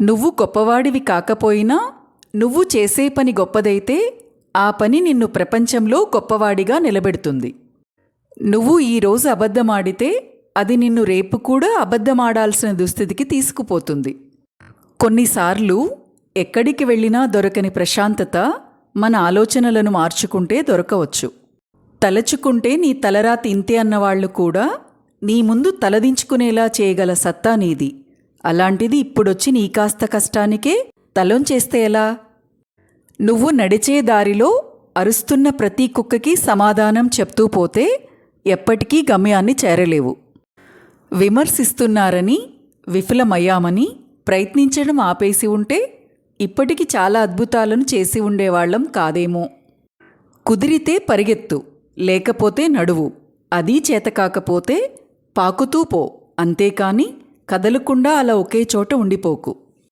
నువ్వు గొప్పవాడివి కాకపోయినా నువ్వు చేసే పని గొప్పదైతే ఆ పని నిన్ను ప్రపంచంలో గొప్పవాడిగా నిలబెడుతుంది. నువ్వు ఈరోజు అబద్ధమాడితే అది నిన్ను రేపు కూడా అబద్ధమాడాల్సిన దుస్థితికి తీసుకుపోతుంది. కొన్నిసార్లు ఎక్కడికి వెళ్ళినా దొరకని ప్రశాంతత మన ఆలోచనలను మార్చుకుంటే దొరకవచ్చు. తలచుకుంటే నీ తలరాతి ఇంతే అన్నవాళ్ళు కూడా నీ ముందు తలదించుకునేలా చేయగల సత్తా నీది. అలాంటిది ఇప్పుడొచ్చి నీ కాస్త కష్టానికే తలొంచేస్తే ఎలా? నువ్వు నడిచే దారిలో అరుస్తున్న ప్రతి కుక్కకి సమాధానం చెప్తూ పోతే ఎప్పటికీ గమ్యాన్ని చేరలేవు. విమర్శిస్తున్నారని విఫలమయ్యామని ప్రయత్నించడం ఆపేసి ఉంటే ఇప్పటికి చాలా అద్భుతాలను చేసి ఉండేవాళ్ళం కాదేమో. కుదిరితే పరిగెత్తు లేకపోతే నడువు అదీ చేతకాకపోతే పాకుతూ పో అంతేకాని కదలకుండా అలా ఒకే చోట ఉండిపోకు.